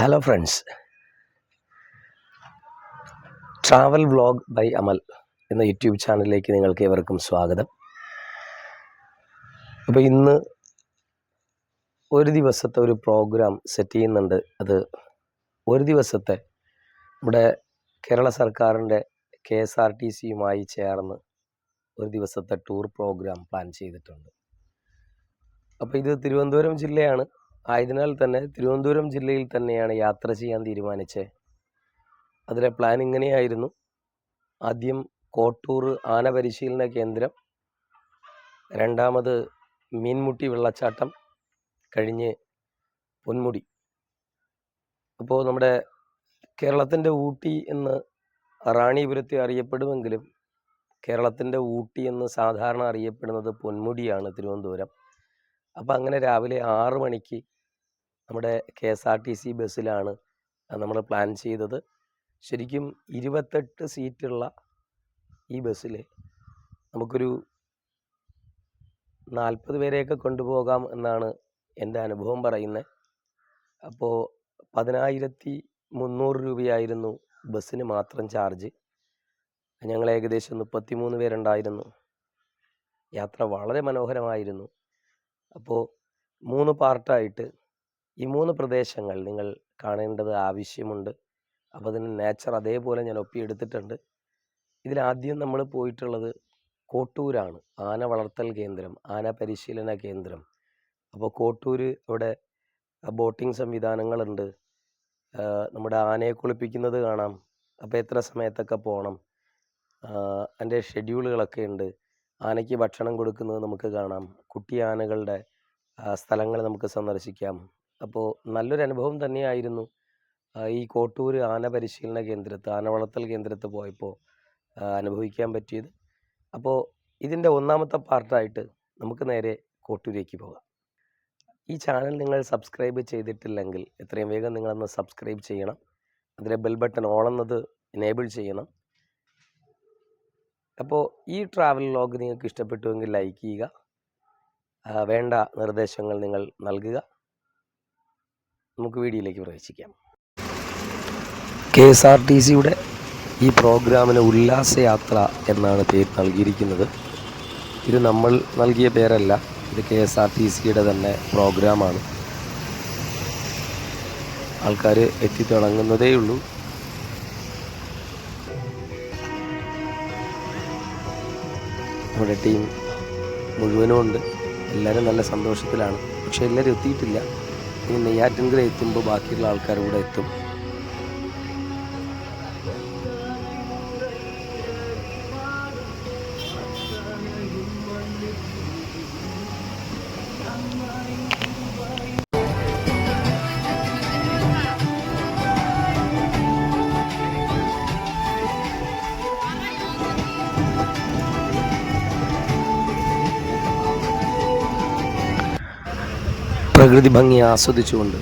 Hello friends travel vlog by Amal എന്ന YouTube ചാനലിലേക്ക് നിങ്ങൾക്ക് ഏവർക്കും സ്വാഗതം. അപ്പോൾ ഇന്ന് ഒരു ദിവസത്തെ ഒരു പ്രോഗ്രാം സെറ്റ് ചെയ്യുന്നുണ്ട്. അത് ഒരു ദിവസത്തെ നമ്മുടെ കേരള സർക്കാരിന്റെ കെ എസ് ആർ ടി സിയുമായി ചേർന്ന് ഒരു ദിവസത്തെ ടൂർ പ്രോഗ്രാം പ്ലാൻ ചെയ്തിട്ടുണ്ട്. അപ്പോൾ ഇത് തിരുവനന്തപുരം ജില്ലയാണ്. ആയതിനാൽ തന്നെ തിരുവനന്തപുരം ജില്ലയിൽ തന്നെയാണ് യാത്ര ചെയ്യാൻ തീരുമാനിച്ചത്. അതിലെ പ്ലാൻ ഇങ്ങനെയായിരുന്നു. ആദ്യം കോട്ടൂർ ആന പരിശീലന കേന്ദ്രം രണ്ടാമത് മീൻമുട്ടി വെള്ളച്ചാട്ടം കഴിഞ്ഞ് പൊന്മുടി. അപ്പോൾ നമ്മുടെ കേരളത്തിന്റെ ഊട്ടി എന്ന് റാണിപുരത്തെ അറിയപ്പെടുമെങ്കിലും കേരളത്തിന്റെ ഊട്ടി എന്ന് സാധാരണ അറിയപ്പെടുന്നത് പൊന്മുടിയാണ് തിരുവനന്തപുരം. അപ്പോൾ അങ്ങനെ രാവിലെ ആറ് മണിക്ക് നമ്മുടെ K S R T C ബസ്സിലാണ് നമ്മൾ പ്ലാൻ ചെയ്തത്. ശരിക്കും ഇരുപത്തെട്ട് സീറ്റുള്ള ഈ ബസ്സിൽ നമുക്കൊരു നാൽപ്പത് പേരെയൊക്കെ കൊണ്ടുപോകാം എന്നാണ് എന്റെ അനുഭവം പറയുന്നത്. അപ്പോൾ പതിനായിരത്തി മുന്നൂറ് രൂപയായിരുന്നു ബസ്സിന് മാത്രം ചാർജ് ഞങ്ങൾ ഏകദേശം മുപ്പത്തിമൂന്ന് പേരുണ്ടായിരുന്നു. യാത്ര വളരെ മനോഹരമായിരുന്നു. അപ്പോൾ മൂന്ന് പാർട്ടായിട്ട് ഈ മൂന്ന് പ്രദേശങ്ങൾ നിങ്ങൾ കാണേണ്ടത് ആവശ്യമുണ്ട്. അപ്പോൾ അതിന് നേച്ചർ അതേപോലെ ഞാൻ ഒപ്പിയെടുത്തിട്ടുണ്ട്. ഇതിലാദ്യം നമ്മൾ പോയിട്ടുള്ളത് കോട്ടൂരാണ്. ആന വളർത്തൽ കേന്ദ്രം ആന പരിശീലന കേന്ദ്രം. അപ്പോൾ കോട്ടൂർ അവിടെ ബോട്ടിംഗ് സംവിധാനങ്ങളുണ്ട്. നമ്മുടെ ആനയെ കുളിപ്പിക്കുന്നത് കാണാം. അപ്പോൾ എത്ര സമയത്തൊക്കെ പോകണം അതിന്റെ ഷെഡ്യൂളുകളൊക്കെ ഉണ്ട്. ആനയ്ക്ക് ഭക്ഷണം കൊടുക്കുന്നത് നമുക്ക് കാണാം. കുട്ടി ആനകളുടെ സ്ഥലങ്ങൾ നമുക്ക് സന്ദർശിക്കാം. അപ്പോൾ നല്ലൊരു അനുഭവം തന്നെയായിരുന്നു. ഈ കോട്ടൂർ ആന പരിശീലന കേന്ദ്രത്ത് ആന വളർത്തൽ കേന്ദ്രത്ത് പോയപ്പോൾ അനുഭവിക്കാൻ പറ്റിയത്. അപ്പോൾ ഇതിന്റെ ഒന്നാമത്തെ പാർട്ടായിട്ട് നമുക്ക് നേരെ കോട്ടൂരേക്ക് പോകാം. ഈ ചാനൽ നിങ്ങൾ സബ്സ്ക്രൈബ് ചെയ്തിട്ടില്ലെങ്കിൽ എത്രയും വേഗം നിങ്ങളൊന്ന് സബ്സ്ക്രൈബ് ചെയ്യണം. അതിലെ ബെൽ ബട്ടൺ ഓൺ എന്നത് എനേബിൾ ചെയ്യണം. അപ്പോൾ ഈ ട്രാവൽ ലോഗ് നിങ്ങൾക്ക് ഇഷ്ടപ്പെട്ടുവെങ്കിൽ ലൈക്ക് ചെയ്യുക. വേണ്ട നിർദ്ദേശങ്ങൾ നിങ്ങൾ നൽകുക. നമുക്ക് വീഡിയോയിലേക്ക് പ്രവേശിക്കാം. കെ എസ് ആർ ടി സിയുടെ ഈ പ്രോഗ്രാമിന് ഉല്ലാസയാത്ര എന്നാണ് പേര് നൽകിയിരിക്കുന്നത്. ഇത് നമ്മൾ നൽകിയ പേരല്ല ഇത് കെ എസ് ആർ ടി സിയുടെ തന്നെ പ്രോഗ്രാമാണ്. ആൾക്കാർ എത്തിത്തുടങ്ങുന്നതേ ഉള്ളൂ നമ്മുടെ ടീം മുഴുവനും ഉണ്ട് എല്ലാവരും നല്ല സന്തോഷത്തിലാണ്. പക്ഷേ എല്ലാവരും എത്തിയിട്ടില്ല. ഇനി നെയ്യാറ്റിൻകര എത്തുമ്പോൾ ബാക്കിയുള്ള ആൾക്കാർ കൂടെ എത്തും. പ്രകൃതി ഭംഗി ആസ്വദിച്ചുകൊണ്ട്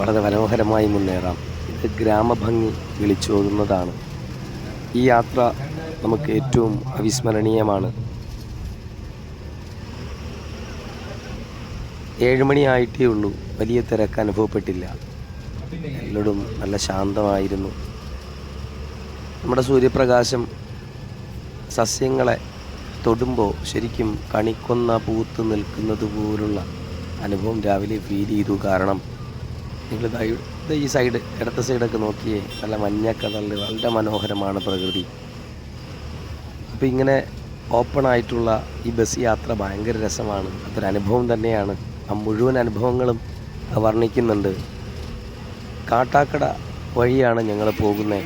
വളരെ മനോഹരമായി മുന്നേറാം. ഇത് ഗ്രാമഭംഗി വിളിച്ചോതുന്നതാണ്. ഈ യാത്ര നമുക്ക് ഏറ്റവും അവിസ്മരണീയമാണ്. ഏഴുമണിയായിട്ടേ ഉള്ളൂ. വലിയ തിരക്ക് അനുഭവപ്പെട്ടില്ല. എല്ലായിടും നല്ല ശാന്തമായിരുന്നു. നമ്മുടെ സൂര്യപ്രകാശം സസ്യങ്ങളെ തൊടുമ്പോൾ ശരിക്കും കണിക്കൊന്ന പൂത്ത് നിൽക്കുന്നത് പോലുള്ള അനുഭവം രാവിലെ ഫീൽ ചെയ്തു. കാരണം നിങ്ങൾ ഈ സൈഡ് ഇടത്തെ സൈഡൊക്കെ നോക്കിയേ നല്ല മഞ്ഞക്കടലിൽ വളരെ മനോഹരമാണ് പ്രകൃതി. അപ്പോൾ ഇങ്ങനെ ഓപ്പൺ ആയിട്ടുള്ള ഈ ബസ് യാത്ര ഭയങ്കര രസമാണ്. അതൊരു അനുഭവം തന്നെയാണ്. ആ മുഴുവൻ അനുഭവങ്ങളും വർണിക്കുന്നുണ്ട്. കാട്ടാക്കട വഴിയാണ് ഞങ്ങൾ പോകുന്നത്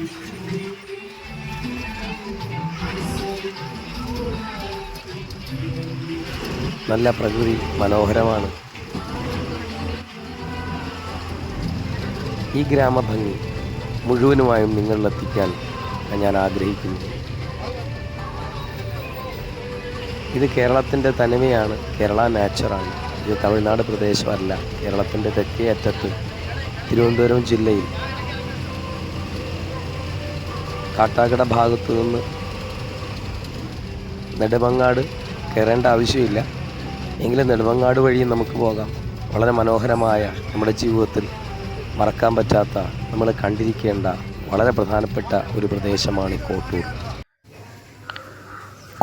നല്ല പ്രകൃതി മനോഹരമാണ്. ഈ ഗ്രാമഭംഗി മുഴുവനുമായും നിങ്ങളിലെത്തിക്കാൻ ഞാൻ ആഗ്രഹിക്കുന്നു. ഇത് കേരളത്തിന്റെ തനിമയാണ് കേരള നാച്ചറാണ്. ഇത് തമിഴ്നാട് പ്രദേശമല്ല കേരളത്തിന്റെ തെക്കേ അറ്റത്ത് തിരുവനന്തപുരം ജില്ലയിൽ കാട്ടാക്കട ഭാഗത്തു നിന്ന് നെടുമങ്ങാട് കയറേണ്ട ആവശ്യമില്ല. എങ്കിലും നെടുമങ്ങാട് വഴിയും നമുക്ക് പോകാം. വളരെ മനോഹരമായ നമ്മുടെ ജീവിതത്തിൽ മറക്കാൻ പറ്റാത്ത നമ്മൾ കണ്ടിരിക്കേണ്ട വളരെ പ്രധാനപ്പെട്ട ഒരു പ്രദേശമാണ് ഈ കോട്ടൂർ.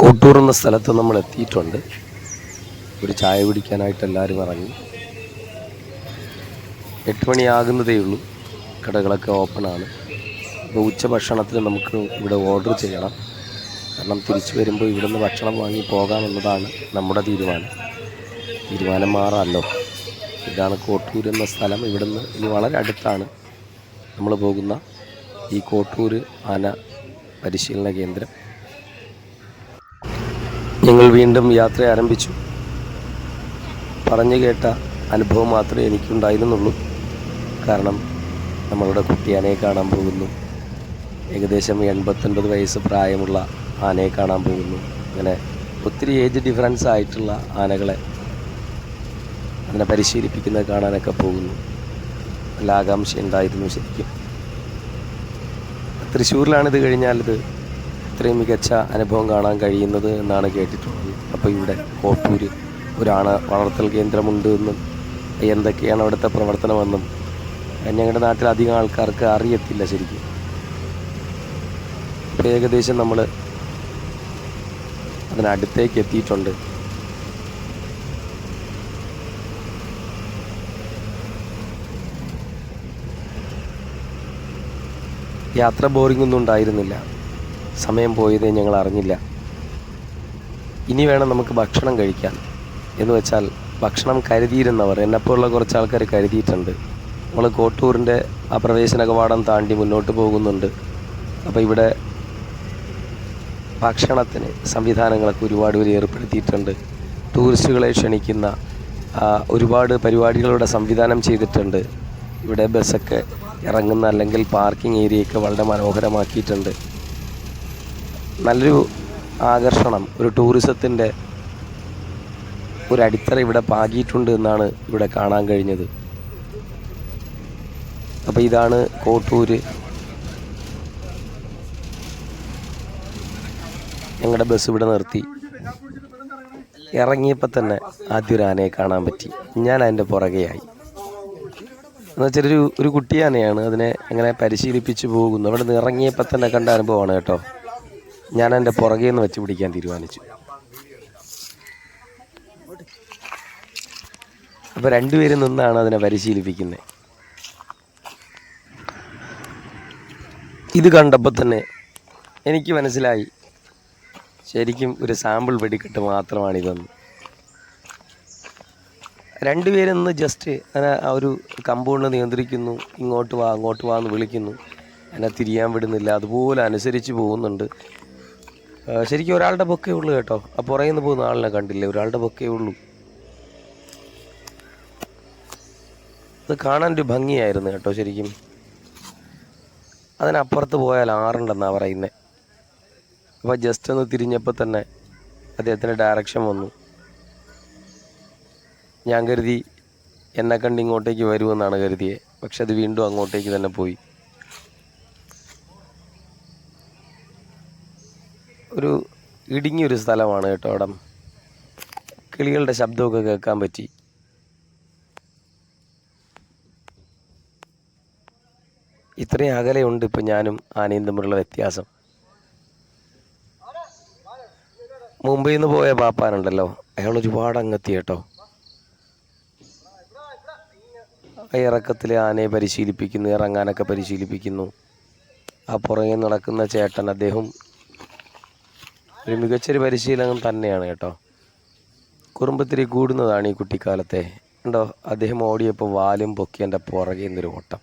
കോട്ടൂർ എന്ന സ്ഥലത്ത് നമ്മൾ എത്തിയിട്ടുണ്ട്. ഒരു ചായ കുടിക്കാനായിട്ട് എല്ലാവരും ഇറങ്ങി. എട്ട് മണിയാകുന്നതേ ഉള്ളൂ. കടകളൊക്കെ ഓപ്പണാണ് അപ്പോൾ ഉച്ചഭക്ഷണത്തിന് നമുക്ക് ഇവിടെ ഓർഡർ ചെയ്യണം. കാരണം തിരിച്ചു വരുമ്പോൾ ഇവിടുന്ന് ഭക്ഷണം വാങ്ങി പോകാമെന്നതാണ് നമ്മുടെ തീരുമാനം. തീരുമാനം മാറാമല്ലോ. ഇതാണ് കോട്ടൂർ എന്ന സ്ഥലം. ഇവിടുന്ന് ഇനി വളരെ അടുത്താണ് നമ്മൾ പോകുന്ന ഈ കോട്ടൂർ ആന പരിശീലന കേന്ദ്രം. ഞങ്ങൾ വീണ്ടും യാത്ര ആരംഭിച്ചു. പറഞ്ഞു കേട്ട അനുഭവം മാത്രമേ എനിക്കുണ്ടായിരുന്നുള്ളൂ. കാരണം നമ്മളുടെ കുട്ടിയാനയെ കാണാൻ പോകുന്നു. ഏകദേശം എൺപത്തൊൻപത് വയസ്സ് പ്രായമുള്ള ആനയെ കാണാൻ പോകുന്നു. അങ്ങനെ ഒത്തിരി ഏജ് ഡിഫറൻസ് ആയിട്ടുള്ള ആനകളെ അതിനെ പരിശീലിപ്പിക്കുന്നത് കാണാനൊക്കെ പോകുന്നു. നല്ല ആകാംക്ഷ ഉണ്ടായിരുന്നു ശരിക്കും. തൃശ്ശൂരിലാണ് ഇത് കഴിഞ്ഞാൽ ഇത് ഇത്രയും മികച്ച അനുഭവം കാണാൻ കഴിയുന്നത് എന്നാണ് കേട്ടിട്ടുള്ളത്. അപ്പോൾ ഇവിടെ കോട്ടൂർ ഒരാണ് വളർത്തൽ കേന്ദ്രമുണ്ട് എന്നും എന്തൊക്കെയാണ് അവിടുത്തെ പ്രവർത്തനമെന്നും ഞങ്ങളുടെ നാട്ടിൽ അധികം ആൾക്കാർക്ക് അറിയത്തില്ല ശരിക്കും. ഏകദേശം നമ്മൾ അതിനടുത്തേക്ക് എത്തിയിട്ടുണ്ട്. യാത്ര ബോറിംഗ് ഒന്നും ഉണ്ടായിരുന്നില്ല. സമയം പോയതേ ഞങ്ങൾ അറിഞ്ഞില്ല. ഇനി വേണം നമുക്ക് ഭക്ഷണം കഴിക്കാൻ. എന്ന് വെച്ചാൽ ഭക്ഷണം കരുതിയിരുന്നവർ എന്നെപ്പോലുള്ള കുറച്ച് ആൾക്കാർ കരുതിയിട്ടുണ്ട്. നമ്മൾ കോട്ടൂരിന്റെ ആ പ്രവേശന കവാടം താണ്ടി മുന്നോട്ട് പോകുന്നുണ്ട്. അപ്പോൾ ഇവിടെ ഭക്ഷണത്തിന് സംവിധാനങ്ങളൊക്കെ ഒരുപാട് പേര് ഏർപ്പെടുത്തിയിട്ടുണ്ട്. ടൂറിസ്റ്റുകളെ ക്ഷണിക്കുന്ന ഒരുപാട് പരിപാടികളുടെ സംവിധാനം ചെയ്തിട്ടുണ്ട്. ഇവിടെ ബസ്സൊക്കെ ഇറങ്ങുന്ന അല്ലെങ്കിൽ പാർക്കിംഗ് ഏരിയയൊക്കെ വളരെ മനോഹരമാക്കിയിട്ടുണ്ട്. നല്ലൊരു ആകർഷണം ഒരു ടൂറിസത്തിന്റെ ഒരു അടിത്തറ ഇവിടെ പാകിയിട്ടുണ്ട് എന്നാണ് ഇവിടെ കാണാൻ കഴിഞ്ഞത്. അപ്പോൾ ഇതാണ് കോട്ടൂര്. ഞങ്ങളുടെ ബസ് ഇവിടെ നിർത്തി. ഇറങ്ങിയപ്പോൾ തന്നെ ആദ്യം ഒരു ആനയെ കാണാൻ പറ്റി. ഞാൻ അതിന്റെ പുറകെയായി. എന്ന് വെച്ചാൽ ഒരു ഒരു കുട്ടിയാനയാണ് അതിനെ അങ്ങനെ പരിശീലിപ്പിച്ച് പോകുന്നു. അവിടെ നിന്ന് ഇറങ്ങിയപ്പോൾ തന്നെ കണ്ട അനുഭവമാണ് കേട്ടോ. ഞാൻ എന്റെ പുറകെ നിന്ന് വെച്ച് പിടിക്കാൻ തീരുമാനിച്ചു. അപ്പോൾ രണ്ടുപേരും നിന്നാണ് അതിനെ പരിശീലിപ്പിക്കുന്നത് ഇത് കണ്ടപ്പോൾ തന്നെ എനിക്ക് മനസ്സിലായി. ശരിക്കും ഒരു സാമ്പിൾ വെടിക്കെട്ട് മാത്രമാണ് ഇതെന്ന് രണ്ടുപേരും ഇന്ന് ജസ്റ്റ് അങ്ങനെ ആ ഒരു കമ്പൗണ്ട് നിയന്ത്രിക്കുന്നു ഇങ്ങോട്ട് വാ അങ്ങോട്ട് വാ എന്ന് വിളിക്കുന്നു. എന്നെ തിരിയാൻ വിടുന്നില്ല അതുപോലെ അനുസരിച്ച് പോകുന്നുണ്ട്. ശരിക്കും ഒരാളുടെ പൊക്കേ ഉള്ളൂ കേട്ടോ. ആ പുറകിൽ പോകുന്ന ആളിനെ കണ്ടില്ലേ? ഒരാളുടെ പൊക്കേ ഉള്ളൂ. അത് കാണാൻ ഒരു ഭംഗിയായിരുന്നു കേട്ടോ ശരിക്കും. അതിനപ്പുറത്ത് പോയാൽ ആറുണ്ടെന്നാണ് പറയുന്നത് അപ്പോൾ ജസ്റ്റ് ഒന്ന് തിരിഞ്ഞപ്പോൾ തന്നെ അദ്ദേഹത്തിന്റെ ഡയറക്ഷൻ വന്നു. ഞാൻ കരുതി എന്നെ കണ്ട് ഇങ്ങോട്ടേക്ക് വരുമെന്നാണ് കരുതിയത് പക്ഷെ അത് വീണ്ടും അങ്ങോട്ടേക്ക് തന്നെ പോയി. ഒരു ഇടുങ്ങിയൊരു സ്ഥലമാണ് കേട്ടോ അവിടെ. കിളികളുടെ ശബ്ദമൊക്കെ കേൾക്കാൻ പറ്റി. ഇത്രയും അകലെയുണ്ട് ഇപ്പം ഞാനും ആനയും തമ്മിലുള്ള വ്യത്യാസം. മുംബൈയിൽ നിന്ന് പോയ പാപ്പാനുണ്ടല്ലോ. അയാൾ ഒരുപാട് അങ്ങെത്തി കേട്ടോ ആ ഇറക്കത്തിൽ ആനയെ പരിശീലിപ്പിക്കുന്നു ഇറങ്ങാനൊക്കെ പരിശീലിപ്പിക്കുന്നു. ആ പുറകെ നടക്കുന്ന ചേട്ടൻ അദ്ദേഹം ഒരു മികച്ചൊരു പരിശീലനം തന്നെയാണ് കേട്ടോ. കുറുമ്പത്തിരി കൂടുന്നതാണ് ഈ കുട്ടിക്കാലത്തെ. ഉണ്ടോ അദ്ദേഹം ഓടിയപ്പോൾ വാലും പൊക്കി എന്റെ പുറകെ നിന്നൊരു ഓട്ടം.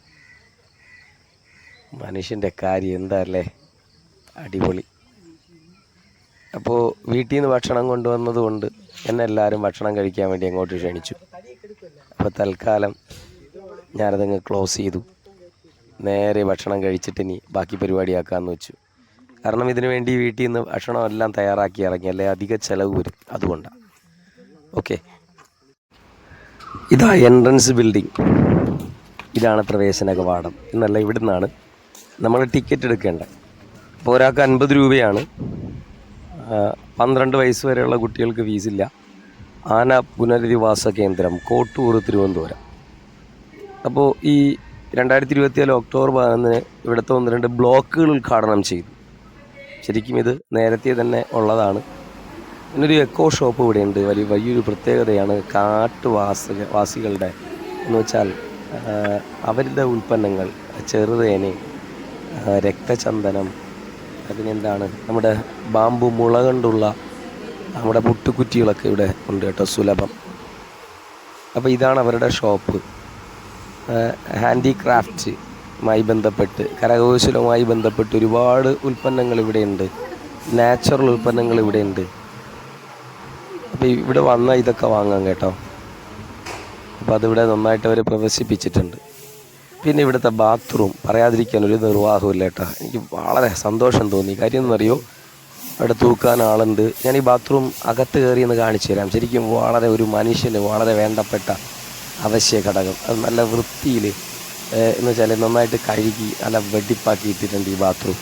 മനുഷ്യന്റെ കാര്യം എന്താല്ലേ? അടിപൊളി. അപ്പോൾ വീട്ടിൽ നിന്ന് ഭക്ഷണം കൊണ്ടുവന്നതുകൊണ്ട് എന്നെ എല്ലാവരും ഭക്ഷണം കഴിക്കാൻ വേണ്ടി അങ്ങോട്ട് ക്ഷണിച്ചു. അപ്പോൾ തൽക്കാലം ഞാനതങ്ങ് ക്ലോസ് ചെയ്തു. നേരെ ഭക്ഷണം കഴിച്ചിട്ട് ഇനി ബാക്കി പരിപാടിയാക്കാമെന്ന് വെച്ചു. കാരണം ഇതിനു വേണ്ടി വീട്ടിൽ നിന്ന് ഭക്ഷണം എല്ലാം തയ്യാറാക്കി ഇറങ്ങി. അല്ലെ? അധിക ചിലവ് വരും. അതുകൊണ്ടാണ് ഓക്കെ ഇതാ എൻട്രൻസ് ബിൽഡിംഗ് ഇതാണ് പ്രവേശന കവാടം. എന്നല്ല ഇവിടുന്നാണ് നമ്മൾ ടിക്കറ്റ് എടുക്കേണ്ടത്. അപ്പോൾ ഒരാൾക്ക് അൻപത് രൂപയാണ്. പന്ത്രണ്ട് വയസ്സ് വരെയുള്ള കുട്ടികൾക്ക് ഫീസില്ല ആന പുനരധിവാസ കേന്ദ്രം കോട്ടൂർ തിരുവനന്തപുരം. അപ്പോൾ ഈ രണ്ടായിരത്തി ഇരുപത്തിയേഴ് ഒക്ടോബർ പതിനൊന്നിന് ഇവിടുത്തെ ഒന്ന് രണ്ട് ബ്ലോക്കുകൾ ഉദ്ഘാടനം ചെയ്തു. ശരിക്കും ഇത് നേരത്തെ തന്നെ ഉള്ളതാണ്. പിന്നൊരു എക്കോ ഷോപ്പ് ഇവിടെയുണ്ട്. വലിയ വലിയൊരു പ്രത്യേകതയാണ് കാട്ടുവാസിക വാസികളുടെ എന്ന് വെച്ചാൽ അവരുടെ ഉൽപ്പന്നങ്ങൾ ചെറുതേന രക്തചന്ദനം പിന്നെന്താണ് നമ്മുടെ ബാമ്പു മുള കൊണ്ടുള്ള നമ്മുടെ പുട്ടുകുറ്റികളൊക്കെ ഇവിടെ ഉണ്ട് കേട്ടോ സുലഭം. അപ്പോൾ ഇതാണ് അവരുടെ ഷോപ്പ്. ഹാൻഡിക്രാഫ്റ്റുമായി ബന്ധപ്പെട്ട് കരകൗശലവുമായി ബന്ധപ്പെട്ട് ഒരുപാട് ഉൽപ്പന്നങ്ങൾ ഇവിടെയുണ്ട്. നാച്ചുറൽ ഉൽപ്പന്നങ്ങൾ ഇവിടെയുണ്ട്. അപ്പോൾ ഇവിടെ വന്നാൽ ഇതൊക്കെ വാങ്ങാം കേട്ടോ. അപ്പോൾ അതിവിടെ നന്നായിട്ട് അവർ പ്രദർശിപ്പിച്ചിട്ടുണ്ട്. പിന്നെ ഇവിടുത്തെ ബാത്റൂം പറയാതിരിക്കാൻ ഒരു നിർവാഹമില്ല കേട്ടോ. എനിക്ക് വളരെ സന്തോഷം തോന്നി. കാര്യം എന്നറിയോ അവിടെ തൂക്കാൻ ആളുണ്ട്. ഞാൻ ഈ ബാത്റൂം അകത്ത് കയറി എന്ന് കാണിച്ചു തരാം. ശരിക്കും വളരെ ഒരു മനുഷ്യന് വളരെ വേണ്ടപ്പെട്ട അവശ്യ ഘടകം. അത് നല്ല വൃത്തിയിൽ എന്ന് വെച്ചാൽ നന്നായിട്ട് കഴുകി നല്ല വെടിപ്പാക്കി ഇട്ടിട്ടുണ്ട് ഈ ബാത്റൂം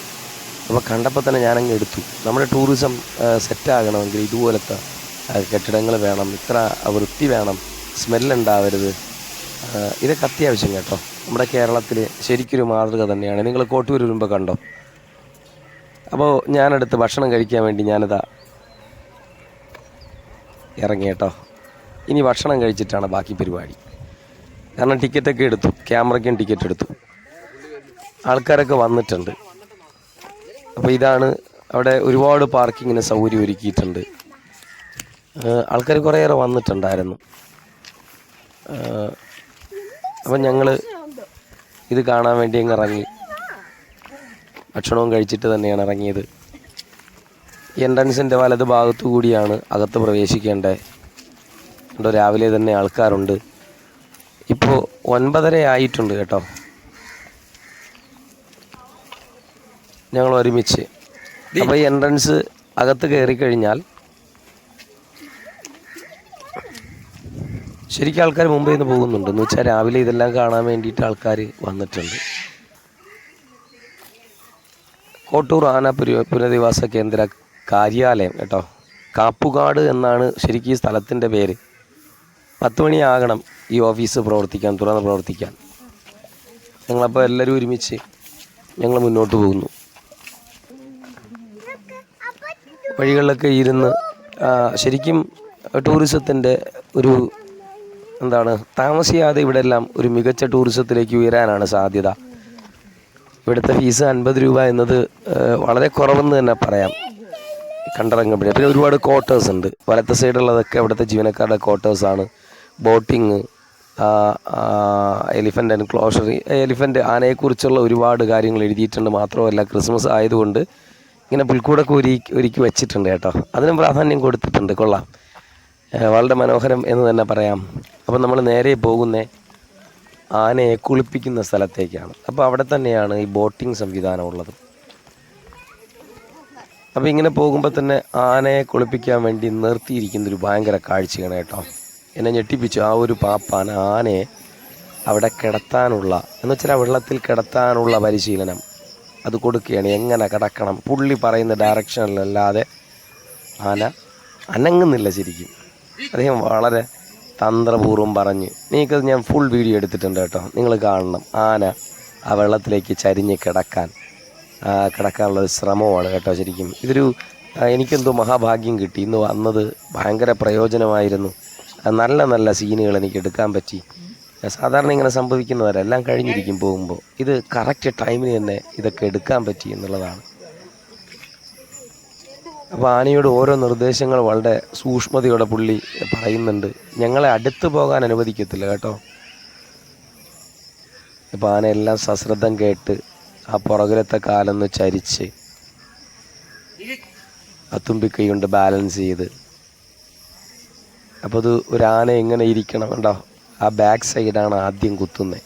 അപ്പോൾ കണ്ടപ്പോൾ തന്നെ ഞാനങ്ങ് എടുത്തു. നമ്മുടെ ടൂറിസം സെറ്റാകണമെങ്കിൽ ഇതുപോലത്തെ കെട്ടിടങ്ങൾ വേണം. ഇത്ര വൃത്തി വേണം. സ്മെല്ലുണ്ടാവരുത് ഇതൊക്കെ അത്യാവശ്യം കേട്ടോ. നമ്മുടെ കേരളത്തിൽ ശരിക്കൊരു മാതൃക തന്നെയാണ്. നിങ്ങൾ കോട്ടൂർ വരുമ്പോൾ കണ്ടോ? അപ്പോൾ ഞാനെടുത്ത് ഭക്ഷണം കഴിക്കാൻ വേണ്ടി ഞാനിതാ ഇറങ്ങി കേട്ടോ. ഇനി ഭക്ഷണം കഴിച്ചിട്ടാണ് ബാക്കി പരിപാടി. കാരണം ടിക്കറ്റൊക്കെ എടുത്തു. ക്യാമറയ്ക്കും ടിക്കറ്റ് എടുത്തു. ആൾക്കാരൊക്കെ വന്നിട്ടുണ്ട്. അപ്പോൾ ഇതാണ് അവിടെ ഒരുപാട് പാർക്കിങ്ങിന് സൗകര്യം ഒരുക്കിയിട്ടുണ്ട്. ആൾക്കാർ കുറേയേറെ വന്നിട്ടുണ്ടായിരുന്നു. അപ്പം ഞങ്ങൾ ഇത് കാണാൻ വേണ്ടി അങ്ങ് ഇറങ്ങി. ഭക്ഷണവും കഴിച്ചിട്ട് തന്നെയാണ് ഇറങ്ങിയത്. എൻട്രൻസിന്റെ വലത് ഭാഗത്തു കൂടിയാണ് അകത്ത് പ്രവേശിക്കേണ്ടത്. രാവിലെ തന്നെ ആൾക്കാരുണ്ട്. ഇപ്പോൾ ഒൻപതര ആയിട്ടുണ്ട് കേട്ടോ. ഞങ്ങൾ ഒരുമിച്ച്. അപ്പോൾ ഈ എൻട്രൻസ് അകത്ത് കയറി കഴിഞ്ഞാൽ ശരിക്കും ആൾക്കാർ മുംബൈയിൽ നിന്ന് പോകുന്നുണ്ട്. എന്ന് വെച്ചാൽ രാവിലെ ഇതെല്ലാം കാണാൻ വേണ്ടിയിട്ട് ആൾക്കാർ വന്നിട്ടുണ്ട്. കോട്ടൂർ ആന പുര പുനരധിവാസ കേന്ദ്ര കാര്യാലയം കേട്ടോ. കാപ്പുകാട് എന്നാണ് ശരിക്കും ഈ സ്ഥലത്തിന്റെ പേര്. പത്ത് മണിയാകണം ഈ ഓഫീസ് പ്രവർത്തിക്കാൻ തുറന്ന് പ്രവർത്തിക്കാൻ. ഞങ്ങളപ്പോൾ എല്ലാവരും ഒരുമിച്ച് ഞങ്ങൾ മുന്നോട്ട് പോകുന്നു. വഴികളിലൊക്കെ ഇരുന്ന് ശരിക്കും ടൂറിസത്തിന്റെ ഒരു എന്താണ് താമസിയാതെ ഇവിടെ എല്ലാം ഒരു മികച്ച ടൂറിസത്തിലേക്ക് ഉയരാനാണ് സാധ്യത. ഇവിടുത്തെ ഫീസ് അൻപത് രൂപ എന്നത് വളരെ കുറവെന്ന് തന്നെ പറയാം. കണ്ടിറങ്ങുമ്പോഴേ പിന്നെ ഒരുപാട് ക്വാർട്ടേഴ്സ് ഉണ്ട്. വലത്തെ സൈഡുള്ളതൊക്കെ അവിടുത്തെ ജീവനക്കാരുടെ ക്വാർട്ടേഴ്സാണ് ബോട്ടിങ് എലിഫന്റ് എൻക്ലോഷർ എലിഫന്റ് ആനയെക്കുറിച്ചുള്ള ഒരുപാട് കാര്യങ്ങൾ എഴുതിയിട്ടുണ്ട്. മാത്രമല്ല ക്രിസ്മസ് ആയതുകൊണ്ട് ഇങ്ങനെ പുൽക്കൂടൊക്കെ ഒരുക്കി ഒരുക്കി വെച്ചിട്ടുണ്ട് കേട്ടോ. അതിനും പ്രാധാന്യം കൊടുത്തിട്ടുണ്ട്. കൊള്ളാം. വളരെ മനോഹരം എന്ന് തന്നെ പറയാം. അപ്പം നമ്മൾ നേരെ പോകുന്ന ആനയെ കുളിപ്പിക്കുന്ന സ്ഥലത്തേക്കാണ്. അപ്പോൾ അവിടെ തന്നെയാണ് ഈ ബോട്ടിംഗ് സംവിധാനം ഉള്ളത്. അപ്പോൾ ഇങ്ങനെ പോകുമ്പോൾ തന്നെ ആനയെ കുളിപ്പിക്കാൻ വേണ്ടി നിർത്തിയിരിക്കുന്ന ഒരു ഭയങ്കര കാഴ്ചയാണ് കേട്ടോ. എന്നെ ഞെട്ടിപ്പിച്ചു. ആ ഒരു പാപ്പാന ആനയെ അവിടെ കിടത്താനുള്ള എന്ന് വെച്ചാൽ ആ വെള്ളത്തിൽ കിടത്താനുള്ള പരിശീലനം അത് കൊടുക്കുകയാണ്. എങ്ങനെ കിടക്കണം? പുള്ളി പറയുന്ന ഡയറക്ഷനിലല്ലാതെ ആന അനങ്ങുന്നില്ല ശരിക്കും. അദ്ദേഹം വളരെ തന്ത്രപൂർവം പറഞ്ഞ് നിങ്ങൾക്കത് ഞാൻ ഫുൾ വീഡിയോ എടുത്തിട്ടുണ്ട് കേട്ടോ. നിങ്ങൾ കാണണം. ആന ആ വെള്ളത്തിലേക്ക് ചരിഞ്ഞ് കിടക്കാൻ കിടക്കാനുള്ള ഒരു ശ്രമമാണ് കേട്ടോ ശരിക്കും. ഇതൊരു എനിക്കെന്തോ മഹാഭാഗ്യം കിട്ടി. ഇന്ന് വന്നത് ഭയങ്കര പ്രയോജനമായിരുന്നു. നല്ല നല്ല സീനുകൾ എനിക്ക് എടുക്കാൻ പറ്റി. സാധാരണ ഇങ്ങനെ സംഭവിക്കുന്നവരെല്ലാം കഴിഞ്ഞിരിക്കും പോകുമ്പോൾ. ഇത് കറക്റ്റ് ടൈമിന് തന്നെ ഇതൊക്കെ എടുക്കാൻ പറ്റി എന്നുള്ളതാണ്. അപ്പോൾ ആനയോട് ഓരോ നിർദ്ദേശങ്ങൾ വളരെ സൂക്ഷ്മതയോടെ പുള്ളി പറയുന്നുണ്ട്. ഞങ്ങളെ അടുത്ത് പോകാൻ അനുവദിക്കത്തില്ല കേട്ടോ. ഇപ്പോൾ ആനയെല്ലാം സശ്രദ്ധം കേട്ട് ആ പുറകിലത്തെ കാലൊന്ന് ചരിച്ച് അത്തുമ്പിക്കൈ തുമ്പിക്കൈ കൊണ്ട് ബാലൻസ് ചെയ്ത് അപ്പോൾ അത് ഒരു ആന എങ്ങനെ ഇരിക്കണം കണ്ടോ? ആ ബാക്ക് സൈഡാണ് ആദ്യം കുത്തുന്നത്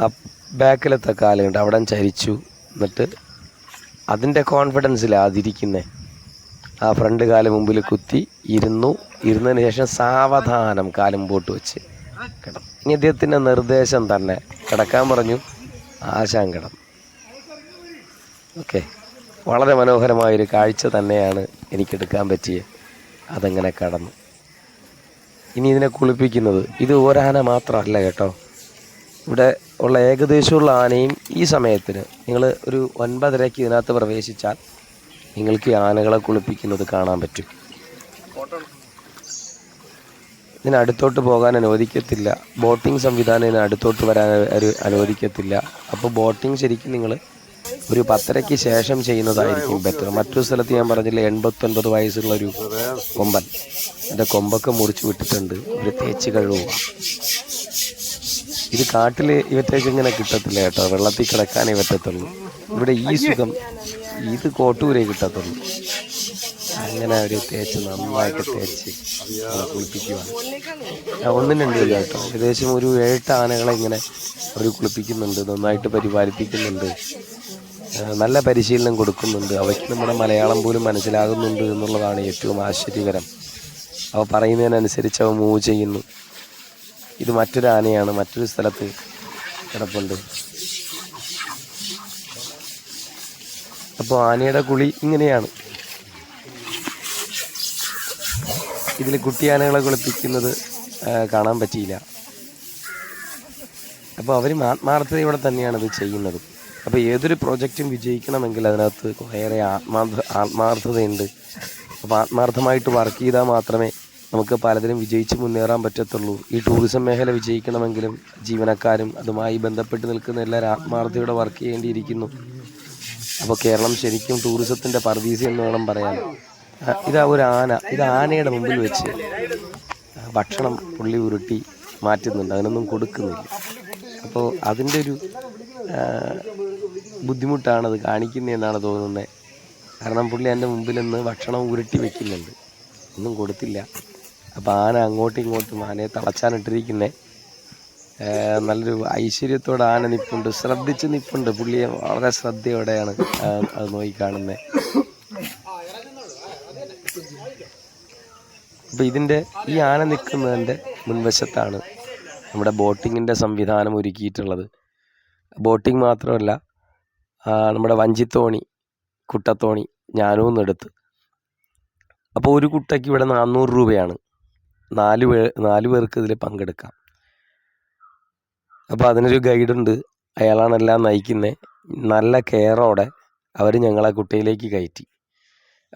ആ ബാക്കിലത്തെ കാലുണ്ട് അവിടെ ചരിച്ചു. എന്നിട്ട് അതിന്റെ കോൺഫിഡൻസിലാണ് അതിരിക്കുന്നത് ആ ഫ്രണ്ട് കാൽ മുമ്പിൽ കുത്തി ഇരുന്നു. ഇരുന്നതിന് ശേഷം സാവധാനം കാലും പോട്ട് വെച്ച് കിടന്നു. ഇനി അദ്ദേഹത്തിന്റെ നിർദ്ദേശം തന്നെ. കിടക്കാൻ പറഞ്ഞു. ആശാൻ കിടന്നു. ഓക്കെ. വളരെ മനോഹരമായൊരു കാഴ്ച തന്നെയാണ് എനിക്കെടുക്കാൻ പറ്റിയ. അതങ്ങനെ കടന്നു. ഇനി ഇതിനെ കുളിപ്പിക്കുന്നത് ഇത് ഒരാന മാത്രമല്ല കേട്ടോ. ഇവിടെ ഉള്ള ഏകദേശമുള്ള ആനയും ഈ സമയത്തിന് നിങ്ങൾ ഒരു ഒൻപതരയ്ക്ക് ഇതിനകത്ത് പ്രവേശിച്ചാൽ നിങ്ങൾക്ക് ആനകളെ കുളിപ്പിക്കുന്നത് കാണാൻ പറ്റും. ഇതിന് അടുത്തോട്ട് പോകാൻ അനുവദിക്കത്തില്ല. ബോട്ടിംഗ് സംവിധാനം ഇതിന് അടുത്തോട്ട് വരാൻ അനുവദിക്കത്തില്ല. അപ്പോൾ ബോട്ടിംഗ് ശരിക്കും നിങ്ങൾ ഒരു പത്തരയ്ക്ക് ശേഷം ചെയ്യുന്നതായിരിക്കും ബെറ്റർ മറ്റൊരു സ്ഥലത്ത് ഞാൻ പറഞ്ഞില്ല എൺപത്തൊൻപത് വയസ്സുള്ള ഒരു കൊമ്പൻ. എന്റെ കൊമ്പൊക്കെ മുറിച്ച് വിട്ടിട്ടുണ്ട്. ഒരു തേച്ച് കഴുകുക. ഇത് കാട്ടിൽ ഇവറ്റേക്ക് ഇങ്ങനെ കിട്ടത്തില്ല കേട്ടോ. വെള്ളത്തിൽ കിടക്കാനേ പറ്റത്തുള്ളൂ. ഇവിടെ ഈ സുഖം ഇത് കോട്ടൂരേ കിട്ടത്തുള്ളൂ. അങ്ങനെ അവർ തേച്ച് നന്നായിട്ട് തേച്ച് കുളിപ്പിക്കുകയാണ് കുളിപ്പിക്കുവാണ് ഒന്നും കേട്ടോ. ഏകദേശം ഒരു ഏഴെട്ട് ആനകളെ ഇങ്ങനെ അവർ കുളിപ്പിക്കുന്നുണ്ട് നന്നായിട്ട് പരിപാലിപ്പിക്കുന്നുണ്ട്. നല്ല പരിശീലനം കൊടുക്കുന്നുണ്ട്. അവയ്ക്ക് നമ്മുടെ മലയാളം പോലും മനസ്സിലാകുന്നുണ്ട് എന്നുള്ളതാണ് ഏറ്റവും ആശ്ചര്യകരം. അവ പറയുന്നതിനനുസരിച്ച് അവ മൂവ് ചെയ്യുന്നു. ഇത് മറ്റൊരു ആനയാണ്. മറ്റൊരു സ്ഥലത്ത് കിടപ്പുണ്ട്. അപ്പോൾ ആനയുടെ കുളി ഇങ്ങനെയാണ്. ഇതിൽ കുട്ടിയാനകളെ കുളിപ്പിക്കുന്നത് കാണാൻ പറ്റിയില്ല. അപ്പോൾ അവർ ആത്മാർത്ഥതയോടെ തന്നെയാണ് ഇത് ചെയ്യുന്നത്. അപ്പോൾ ഏതൊരു പ്രോജക്റ്റും വിജയിക്കണമെങ്കിൽ അതിനകത്ത് കുറേയേറെ ആത്മാർത്ഥ ആത്മാർത്ഥതയുണ്ട്. അപ്പോൾ ആത്മാർത്ഥമായിട്ട് വർക്ക് ചെയ്താൽ മാത്രമേ നമുക്ക് പലതിലും വിജയിച്ച് മുന്നേറാൻ പറ്റത്തുള്ളൂ. ഈ ടൂറിസം മേഖല വിജയിക്കണമെങ്കിലും ജീവനക്കാരും അതുമായി ബന്ധപ്പെട്ട് നിൽക്കുന്ന എല്ലാവരും ആത്മാർത്ഥതയോടെ വർക്ക് ചെയ്യേണ്ടിയിരിക്കുന്നു. അപ്പോൾ കേരളം ശരിക്കും ടൂറിസത്തിന്റെ പർവീസി എന്ന് വേണം പറയാൻ. ഇതാ ഒരു ആന. ഇത് ആനയുടെ മുമ്പിൽ വെച്ച് ഭക്ഷണം പുള്ളി ഉരുട്ടി മാറ്റുന്നുണ്ട്. അതിനൊന്നും കൊടുക്കുന്നില്ല. അപ്പോൾ അതിന്റെ ഒരു ആ, ബുദ്ധിമുട്ടാണ് അത് കാണിക്കുന്നതെന്നാണ് തോന്നുന്നത് കാരണം പുള്ളി എന്റെ മുമ്പിൽ നിന്ന് ഭക്ഷണം ഉരുട്ടി വെക്കുന്നുണ്ട്. ഒന്നും കൊടുത്തില്ല. അപ്പോൾ ആന അങ്ങോട്ടും ഇങ്ങോട്ടും ആനയെ തളച്ചാനിട്ടിരിക്കുന്നത് നല്ലൊരു ഐശ്വര്യത്തോടെ ആന നിപ്പുണ്ട്. ശ്രദ്ധിച്ച് നിപ്പുണ്ട്. പുള്ളിയെ വളരെ ശ്രദ്ധയോടെയാണ് അത് നോക്കി കാണുന്നത് അപ്പോൾ ഇതിന്റെ ഈ ആന നിൽക്കുന്നതിന്റെ മുൻവശത്താണ് നമ്മുടെ ബോട്ടിങ്ങിന്റെ സംവിധാനം ഒരുക്കിയിട്ടുള്ളത്. ബോട്ടിംഗ് മാത്രമല്ല നമ്മുടെ വഞ്ചിത്തോണി കുട്ടത്തോണി ഞാനും ഒന്ന് എടുത്ത്. അപ്പോൾ ഒരു കുട്ടയ്ക്ക് ഇവിടെ നാനൂറ് രൂപയാണ്. നാല് പേ നാല് പേർക്ക് ഇതിൽ പങ്കെടുക്കാം. അപ്പോൾ അതിനൊരു ഗൈഡുണ്ട്. അയാളാണ് എല്ലാം നയിക്കുന്നത് നല്ല കെയറോടെ അവർ ഞങ്ങളെ കുട്ടയിലേക്ക് കയറ്റി.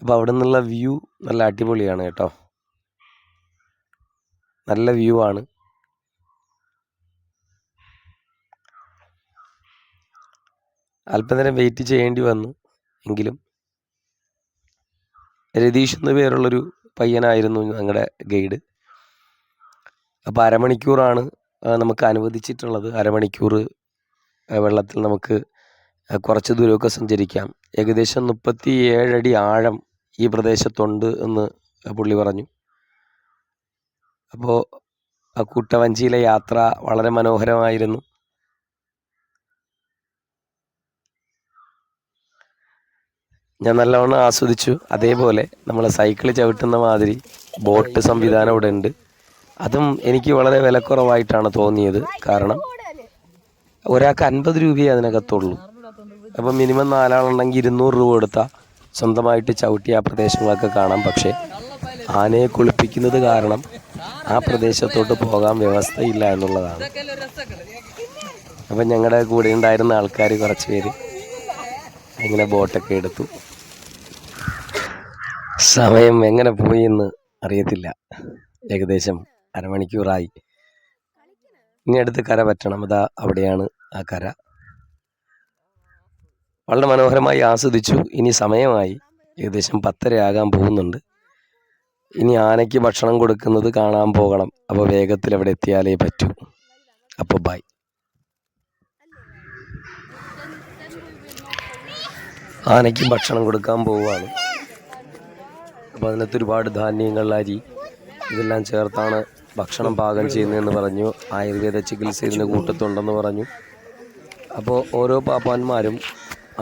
അപ്പോൾ അവിടെ നിന്നുള്ള വ്യൂ നല്ല അടിപൊളിയാണ് കേട്ടോ. നല്ല വ്യൂ ആണ്. അല്പനേരം വെയിറ്റ് ചെയ്യേണ്ടി വന്നു. എങ്കിലും രതീഷ് എന്ന പേരുള്ളൊരു പയ്യനായിരുന്നു ഞങ്ങളുടെ ഗൈഡ് അപ്പോൾ അരമണിക്കൂറാണ് നമുക്ക് അനുവദിച്ചിട്ടുള്ളത്. അരമണിക്കൂർ വെള്ളത്തിൽ നമുക്ക് കുറച്ച് ദൂരമൊക്കെ സഞ്ചരിക്കാം. ഏകദേശം മുപ്പത്തി ഏഴടി ആഴം ഈ പ്രദേശത്തുണ്ട് എന്ന് പുള്ളി പറഞ്ഞു. അപ്പോൾ ആ കൂട്ടവഞ്ചിയിലെ യാത്ര വളരെ മനോഹരമായിരുന്നു. ഞാൻ നല്ലവണ്ണം ആസ്വദിച്ചു. അതേപോലെ നമ്മൾ സൈക്കിൾ ചവിട്ടുന്ന മാതിരി ബോട്ട് സംവിധാനം ഇവിടെ ഉണ്ട്. അതും എനിക്ക് വളരെ വിലക്കുറവായിട്ടാണ് തോന്നിയത്. കാരണം ഒരാൾക്ക് അൻപത് രൂപയേ അതിനകത്തുള്ളൂ. അപ്പം മിനിമം നാലാളുണ്ടെങ്കിൽ ഇരുന്നൂറ് രൂപ കൊടുത്താൽ സ്വന്തമായിട്ട് ചവിട്ടി ആ പ്രദേശങ്ങളൊക്കെ കാണാം. പക്ഷേ ആനയെ കുളിപ്പിക്കുന്നത് കാരണം ആ പ്രദേശത്തോട്ട് പോകാൻ വ്യവസ്ഥയില്ല എന്നുള്ളതാണ്. അപ്പം ഞങ്ങളുടെ കൂടെ ഉണ്ടായിരുന്ന ആൾക്കാർ കുറച്ച് പേര് ഇങ്ങനെ ബോട്ടൊക്കെ എടുത്തു. സമയം എങ്ങനെ പോയി എന്ന് അറിയത്തില്ല. ഏകദേശം അരമണിക്കൂറായി. ഇനി അടുത്ത് കര പറ്റണം. അതാ അവിടെയാണ് ആ കര. വളരെ മനോഹരമായി ആസ്വദിച്ചു. ഇനി സമയമായി. ഏകദേശം പത്തര ആകാൻ പോകുന്നുണ്ട്. ഇനി ആനയ്ക്ക് ഭക്ഷണം കൊടുക്കുന്നത് കാണാൻ പോകണം. അപ്പോൾ വേഗത്തിൽ അവിടെ എത്തിയാലേ പറ്റൂ. അപ്പോൾ ബൈ. ആനയ്ക്ക് ഭക്ഷണം കൊടുക്കാൻ പോവുകയാണ്. അപ്പോൾ അതിനകത്ത് ഒരുപാട് ധാന്യങ്ങൾ അരി ഇതെല്ലാം ചേർത്താണ് ഭക്ഷണം പാകം ചെയ്യുന്നതെന്ന് പറഞ്ഞു. ആയുർവേദ ചികിത്സ ഇതിന് കൂട്ടത്തുണ്ടെന്ന് പറഞ്ഞു. അപ്പോൾ ഓരോ പാപ്പാന്മാരും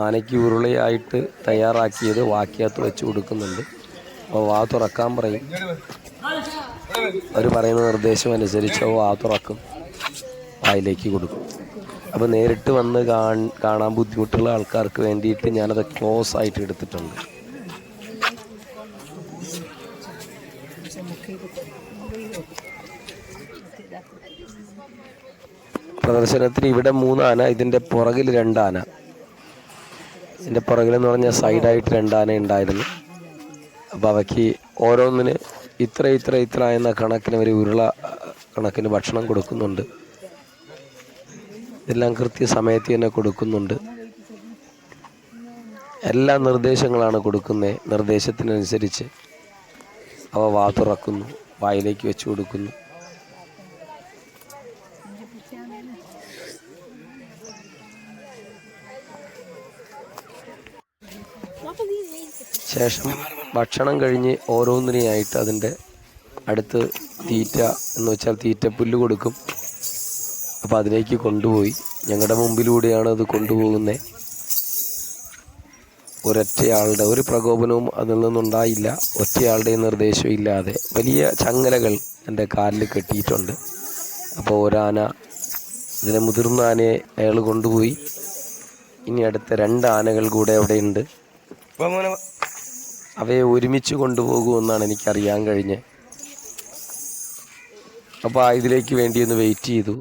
ആനയ്ക്ക് ഉരുളയായിട്ട് തയ്യാറാക്കിയത് വാക്കിയകത്ത് വെച്ച് കൊടുക്കുന്നുണ്ട്. അപ്പോൾ വാ തുറക്കാൻ പറയും. അവർ പറയുന്ന നിർദ്ദേശം അനുസരിച്ച് വാ തുറക്കും. വായിലേക്ക് കൊടുക്കും. അപ്പോൾ നേരിട്ട് വന്ന് കാണാൻ ബുദ്ധിമുട്ടുള്ള ആൾക്കാർക്ക് വേണ്ടിയിട്ട് ഞാനത് ക്ലോസ് ആയിട്ട് എടുത്തിട്ടുണ്ട്. പ്രദർശനത്തിന് ഇവിടെ മൂന്നാന ഇതിന്റെ പുറകിൽ രണ്ടാന. ഇതിന്റെ പുറകിലെന്ന് പറഞ്ഞാൽ സൈഡായിട്ട് രണ്ടാന ഉണ്ടായിരുന്നു. അപ്പോൾ അവയ്ക്ക് ഓരോന്നിന് ഇത്ര ഇത്ര ഇത്ര എന്ന കണക്കിന് ഒരു ഉരുള കണക്കിന് ഭക്ഷണം കൊടുക്കുന്നുണ്ട്. ഇതെല്ലാം കൃത്യസമയത്ത് തന്നെ കൊടുക്കുന്നുണ്ട്. എല്ലാ നിർദ്ദേശങ്ങളാണ് കൊടുക്കുന്നത് നിർദ്ദേശത്തിനനുസരിച്ച്. അവ വാ തുറക്കുന്നു വായിലേക്ക് വെച്ചു കൊടുക്കുന്നു. ശേഷം ഭക്ഷണം കഴിഞ്ഞ് ഓരോന്നിനെയായിട്ട് അതിന്റെ അടുത്ത് തീറ്റ എന്ന് വെച്ചാൽ തീറ്റ പുല്ല് കൊടുക്കും. അപ്പോൾ അതിലേക്ക് കൊണ്ടുപോയി. ഞങ്ങളുടെ മുമ്പിലൂടെയാണ് അത് കൊണ്ടുപോകുന്നത്. ഒരൊറ്റയാളുടെ ഒരു പ്രകോപനവും അതിൽ നിന്നുണ്ടായില്ല. ഒറ്റയാളുടെയും നിർദ്ദേശവും ഇല്ലാതെ വലിയ ചങ്ങലകൾ എന്റെ കാലിൽ കെട്ടിയിട്ടുണ്ട്. അപ്പോൾ ഒരാന ഇതിനെ മുതിർന്ന ആനയെ അയാൾ കൊണ്ടുപോയി. ഇനി അടുത്ത രണ്ട് ആനകൾ കൂടെ അവിടെയുണ്ട് അവയെ ഒരുമിച്ച് കൊണ്ടുപോകുമെന്നാണ് എനിക്കറിയാൻ കഴിഞ്ഞത്. അപ്പോൾ ആ ഇതിലേക്ക് വേണ്ടി ഒന്ന് വെയിറ്റ് ചെയ്തു.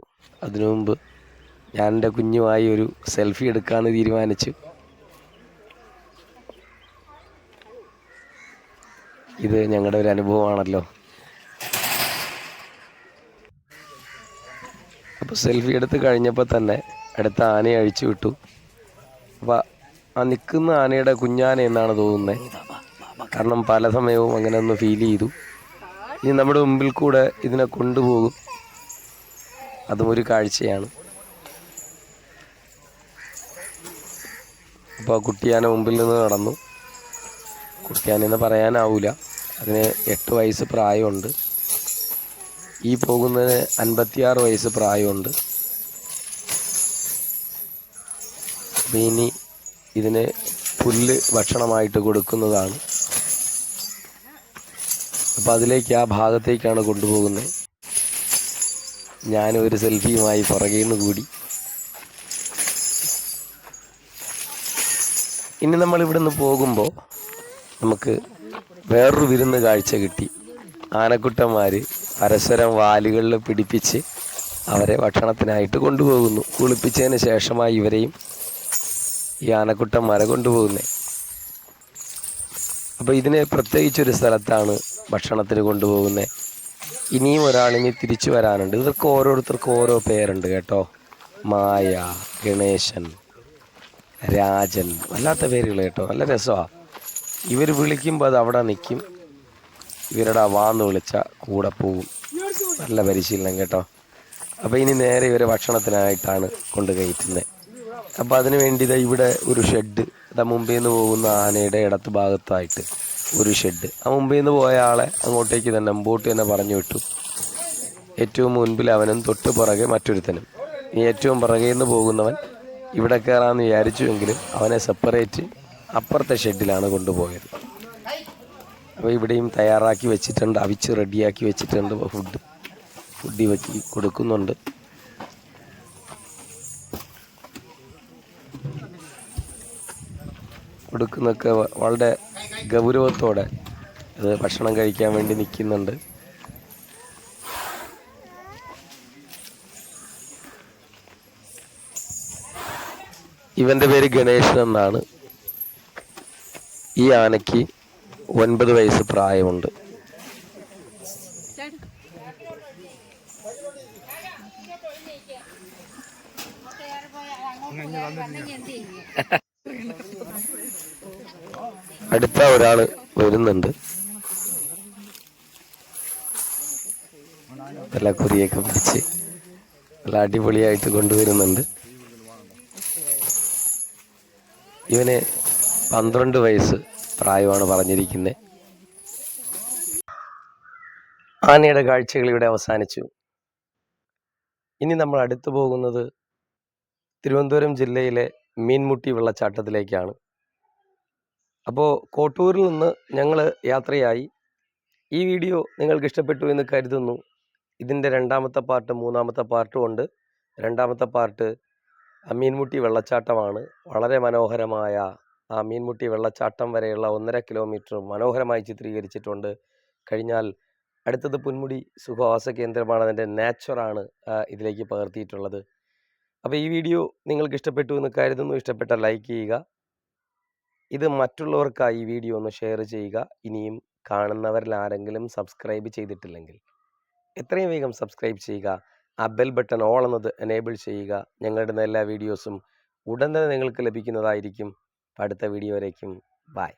അതിനു മുമ്പ് ഞാൻ എന്റെ കുഞ്ഞുമായി ഒരു സെൽഫി എടുക്കാമെന്ന് തീരുമാനിച്ചു. ഇത് ഞങ്ങളുടെ ഒരു അനുഭവമാണല്ലോ. അപ്പോൾ സെൽഫി എടുത്ത് കഴിഞ്ഞപ്പോൾ തന്നെ അടുത്ത ആനയെ അഴിച്ചു വിട്ടു. അപ്പോൾ ആ നിൽക്കുന്ന ആനയുടെ കുഞ്ഞാന എന്നാണ് തോന്നുന്നത് കാരണം പല സമയവും അങ്ങനെ ഒന്ന് ഫീൽ ചെയ്തു. ഇനി നമ്മുടെ മുമ്പിൽ കൂടെ ഇതിനെ കൊണ്ടുപോകും. അതും ഒരു കാഴ്ചയാണ്. അപ്പോൾ ആ കുട്ടിയാന മുമ്പിൽ നിന്ന് നടന്നു. കുട്ടിയാനെന്ന് പറയാനാവൂല. അതിന് എട്ട് വയസ്സ് പ്രായമുണ്ട്. ഈ പോകുന്നതിന് അൻപത്തിയാറ് വയസ്സ് പ്രായമുണ്ട്. ഇനി ഇതിന് പുല്ല് ഭക്ഷണമായിട്ട് കൊടുക്കുന്നതാണ്. അപ്പോൾ അതിലേക്ക് ആ ഭാഗത്തേക്കാണ് കൊണ്ടുപോകുന്നത്. ഞാൻ ഒരു സെൽഫിയുമായി പുറകെ നിന്ന് കൂടി. ഇനി നമ്മൾ നിന്ന് പോകുമ്പോൾ നമുക്ക് വേറൊരു വിരുന്ന് കാഴ്ച കിട്ടി. ആനക്കുട്ടന്മാർ പരസ്പരം വാലുകളിൽ പിടിപ്പിച്ച് അവരെ ഭക്ഷണത്തിനായിട്ട് കൊണ്ടുപോകുന്നു. കുളിപ്പിച്ചതിന് ശേഷമായി ഇവരെയും ഈ ആനക്കുട്ടന്മാരെ കൊണ്ടുപോകുന്നത് അപ്പോൾ ഇതിനെ പ്രത്യേകിച്ചൊരു സ്ഥലത്താണ് ഭക്ഷണത്തിന് കൊണ്ടുപോകുന്നത് ഇനിയും ഒരാളിനി തിരിച്ചു വരാനുണ്ട്. ഇവർക്ക് ഓരോരുത്തർക്കും ഓരോ പേരുണ്ട് കേട്ടോ. മായ ഗണേശൻ രാജൻ വല്ലാത്ത പേരുകൾ കേട്ടോ. നല്ല രസമാണ് ഇവർ വിളിക്കുമ്പോൾ അത് അവിടെ നിൽക്കും ഇവരുടെ വാന്ന് വിളിച്ച കൂടെ പോവും. നല്ല പരിശീലനം കേട്ടോ. അപ്പോൾ ഇനി നേരെ ഇവരെ ഭക്ഷണത്തിനായിട്ടാണ് കൊണ്ട് കയറ്റുന്നത് അപ്പോൾ അതിന് വേണ്ടി ദാ ഇവിടെ ഒരു ഷെഡ് ഇതാ മുമ്പിൽ നിന്ന് പോകുന്ന ആനയുടെ ഇടത്ത് ഭാഗത്തായിട്ട് ഒരു ഷെഡ് ആ മുമ്പിൽ നിന്ന് പോയ ആളെ അങ്ങോട്ടേക്ക് തന്നെ മുമ്പോട്ട് തന്നെ പറഞ്ഞു വിട്ടു. ഏറ്റവും മുൻപിൽ അവനും തൊട്ട് പുറകെ മറ്റൊരുത്തനും. ഏറ്റവും പുറകെ നിന്ന് പോകുന്നവൻ ഇവിടെ കയറാമെന്ന് വിചാരിച്ചുവെങ്കിലും അവനെ സെപ്പറേറ്റ് അപ്പുറത്തെ ഷെഡിലാണ് കൊണ്ടുപോയത്. അപ്പോൾ ഇവിടെയും തയ്യാറാക്കി വെച്ചിട്ടുണ്ട് അവിച്ച് റെഡിയാക്കി വെച്ചിട്ടുണ്ട് ഫുഡ് ഫുഡ് വെച്ച് കൊടുക്കുന്നുണ്ട്. കൊടുക്കുന്നൊക്കെ വളരെ ഗൗരവത്തോടെ ഇത് ഭക്ഷണം കഴിക്കാൻ വേണ്ടി നിൽക്കുന്നുണ്ട്. ഇവന്റെ പേര് ഗണേശൻ എന്നാണ്. ഈ ആനയ്ക്ക് ഒൻപത് വയസ്സ് പ്രായമുണ്ട്. അടുത്ത ഒരാൾ വരുന്നുണ്ട്. നല്ല കുറിയൊക്കെ പിടിച്ച് നല്ല അടിപൊളിയായിട്ട് കൊണ്ടുവരുന്നുണ്ട്. ഇവന് പന്ത്രണ്ട് വയസ്സ് പ്രായമാണ് പറഞ്ഞിരിക്കുന്നത് ആനയുടെ കാഴ്ചകൾ ഇവിടെ അവസാനിച്ചു. ഇനി നമ്മൾ അടുത്തു പോകുന്നത് തിരുവനന്തപുരം ജില്ലയിലെ മീൻമുട്ടി വെള്ളച്ചാട്ടത്തിലേക്കാണ്. അപ്പോൾ കോട്ടൂരിൽ നിന്ന് ഞങ്ങൾ യാത്രയായി. ഈ വീഡിയോ നിങ്ങൾക്ക് ഇഷ്ടപ്പെട്ടു എന്ന് കരുതുന്നു. ഇതിന്റെ രണ്ടാമത്തെ പാർട്ട് മൂന്നാമത്തെ പാർട്ടും ഉണ്ട്. രണ്ടാമത്തെ പാർട്ട് മീൻമുട്ടി വെള്ളച്ചാട്ടമാണ്. വളരെ മനോഹരമായ ആ മീൻമുട്ടി വെള്ളച്ചാട്ടം വരെയുള്ള ഒന്നര കിലോമീറ്റർ മനോഹരമായി ചിത്രീകരിച്ചിട്ടുണ്ട്. കഴിഞ്ഞാൽ അടുത്തത് പുൻമുടി സുഖവാസ കേന്ദ്രമാണ് അതിന്റെ നാച്ചുറാണ് ഇതിലേക്ക് പകർത്തിയിട്ടുള്ളത്. അപ്പോൾ ഈ വീഡിയോ നിങ്ങൾക്ക് ഇഷ്ടപ്പെട്ടു എന്ന് കരുതുന്നു. ഇഷ്ടപ്പെട്ട ലൈക്ക് ചെയ്യുക. ഇത് മറ്റുള്ളവർക്കായി ഈ വീഡിയോ ഒന്ന് ഷെയർ ചെയ്യുക. ഇനിയും കാണുന്നവരിൽ ആരെങ്കിലും സബ്സ്ക്രൈബ് ചെയ്തിട്ടില്ലെങ്കിൽ എത്രയും വേഗം സബ്സ്ക്രൈബ് ചെയ്യുക. ആ ബെൽ ബട്ടൺ ഓൾ എന്നത് എനേബിൾ ചെയ്യുക. ഞങ്ങളുടെ എല്ലാ വീഡിയോസും ഉടൻ തന്നെ നിങ്ങൾക്ക് ലഭിക്കുന്നതായിരിക്കും. അടുത്ത വീഡിയോ വരേക്കും ബൈ